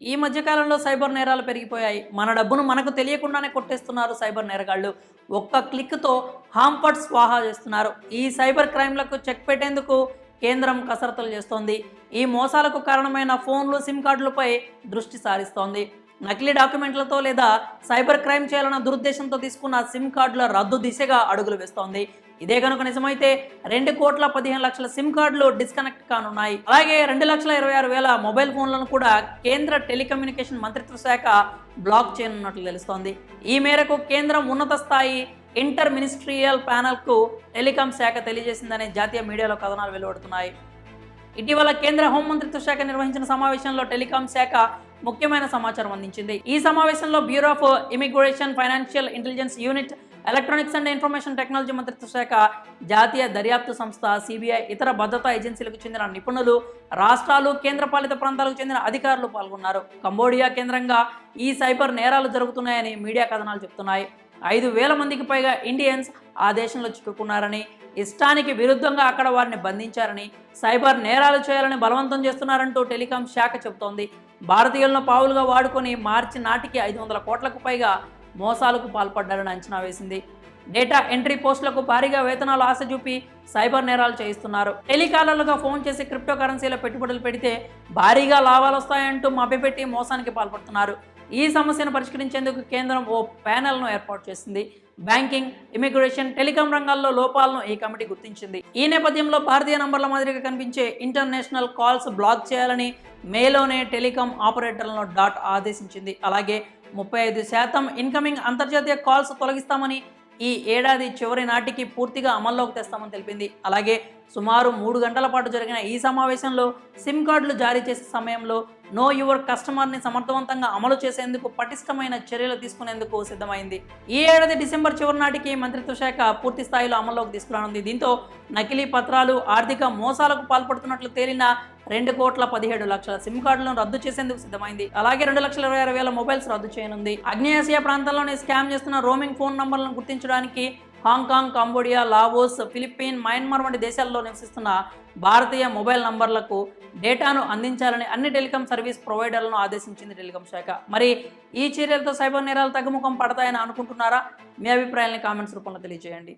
ఈ మధ్యకాలంలో సైబర్ నేరాలు పెరిగిపోయాయి. మన డబ్బును మనకు తెలియకుండానే కొట్టేస్తున్నారు సైబర్ నేరగాళ్ళు. ఒక్క క్లిక్తో హాంపర్డ్ స్వాహా చేస్తున్నారు. ఈ సైబర్ క్రైమ్లకు చెక్ పెట్టేందుకు కేంద్రం కసరత్తులు చేస్తోంది. ఈ మోసాలకు కారణమైన ఫోన్లు సిమ్ కార్డులపై దృష్టి సారిస్తోంది. నకిలీ డాక్యుమెంట్లతో లేదా సైబర్ క్రైమ్ చేయాలన్న దురుద్దేశంతో తీసుకున్న సిమ్ కార్డుల రద్దు దిశగా అడుగులు వేస్తోంది. ఇదే కనుక నిజమైతే రెండు కోట్ల పదిహేను లక్షల సిమ్ కార్డులు డిస్కనెక్ట్ కానున్నాయి. అలాగే రెండు లక్షల ఇరవై ఆరు వేల మొబైల్ ఫోన్లను కూడా కేంద్ర టెలికమ్యూనికేషన్ మంత్రిత్వ శాఖ బ్లాక్ చేయనున్నట్లు తెలుస్తోంది. ఈ మేరకు కేంద్రం ఉన్నత స్థాయి ఇంటర్ మినిస్ట్రియల్ ప్యానెల్కు టెలికాం శాఖ తెలియజేసిందనే జాతీయ మీడియాలో కథనాలు వెలువడుతున్నాయి. ఇటీవల కేంద్ర హోంమంత్రిత్వ శాఖ నిర్వహించిన సమావేశంలో టెలికాం శాఖ ముఖ్యమైన సమాచారం అందించింది. ఈ సమావేశంలో bureau of immigration financial intelligence unit electronics and information technology మంత్రిత్వ శాఖ జాతీయ దర్యాప్తు సంస్థ సిబిఐ ఇతర భద్రతా ఏజెన్సీలకు చెందిన నిపుణులు రాష్ట్రాలు కేంద్రపాలిత ప్రాంతాలకు చెందిన అధికారులు పాల్గొన్నారు. కంబోడియా కేంద్రంగా ఈ సైబర్ నేరాలు జరుగుతున్నాయని మీడియా కథనాలు చెప్తున్నాయి. ఐదు వేల మందికి పైగా ఇండియన్స్ ఆ దేశంలో చిక్కుకున్నారని ఇష్టానికి విరుద్ధంగా అక్కడ వారిని బంధించారని సైబర్ నేరాలు చేయాలని బలవంతం చేస్తున్నారంటూ టెలికాం శాఖ చెబుతోంది. భారతీయులను పావులుగా వాడుకొని మార్చి నాటికి ఐదు వందల కోట్లకు పైగా మోసాలకు పాల్పడ్డారని అంచనా వేసింది. డేటా ఎంట్రీ పోస్టులకు భారీగా వేతనాలు ఆశ చూపి సైబర్ నేరాలు చేయిస్తున్నారు. టెలికాలర్లుగా ఫోన్ చేసి క్రిప్టో కరెన్సీలో పెట్టుబడులు పెడితే భారీగా లాభాలు వస్తాయంటూ మభ్యపెట్టి మోసానికి పాల్పడుతున్నారు. ఈ సమస్యను పరిష్కరించేందుకు కేంద్రం ఓ ప్యానెల్ను ఏర్పాటు చేసింది. బ్యాంకింగ్ ఇమిగ్రేషన్ టెలికాం రంగాల్లో లోపాలను ఈ కమిటీ గుర్తించింది. ఈ నేపథ్యంలో భారతీయ నంబర్ల మాదిరిగా కనిపించే ఇంటర్నేషనల్ కాల్స్ బ్లాక్ చేయాలని మేలోనే టెలికాం ఆపరేటర్లను డాట్ ఆదేశించింది. అలాగే ముప్పై ఐదు శాతం ఇన్కమింగ్ అంతర్జాతీయ కాల్స్ తొలగిస్తామని ఈ ఏడాది చివరి నాటికి పూర్తిగా అమల్లోకి తెస్తామని తెలిపింది. అలాగే సుమారు మూడు గంటల పాటు జరిగిన ఈ సమావేశంలో సిమ్ కార్డులు జారీ చేసే సమయంలో నో యువర్ కస్టమర్ని సమర్థవంతంగా అమలు చేసేందుకు పటిష్టమైన చర్యలు తీసుకునేందుకు సిద్ధమైంది. ఈ ఏడాది డిసెంబర్ చివరి నాటికి మంత్రిత్వ శాఖ పూర్తి స్థాయిలో అమల్లోకి తీసుకురానుంది. దీంతో నకిలీ పత్రాలు ఆర్థిక మోసాలకు పాల్పడుతున్నట్లు తేలిన రెండు కోట్ల పదిహేడు లక్షల సిమ్ కార్డులను రద్దు చేసేందుకు సిద్ధమైంది. అలాగే రెండు లక్షల ఇరవై ఆరు వేల మొబైల్స్ రద్దు చేయనుంది. ఆగ్నేయాసియా ప్రాంతంలోనే స్కామ్ చేస్తున్న రోమింగ్ ఫోన్ నంబర్లను గుర్తించడానికి Hong Kong Cambodia Laos Philippine Myanmar వంటి దేశాల్లో నివసిస్తున్న భారతీయ మొబైల్ నంబర్లకు డేటాను అందించాలని అన్ని టెలికాం సర్వీస్ ప్రొవైడర్లను ఆదేశించింది టెలికాం శాఖ. మరి ఈ చర్యలతో సైబర్ నేరాలు తగ్గుముఖం పడతాయని అనుకుంటున్నారా? మీ అభిప్రాయాన్ని కామెంట్స్ రూపంలో తెలియజేయండి.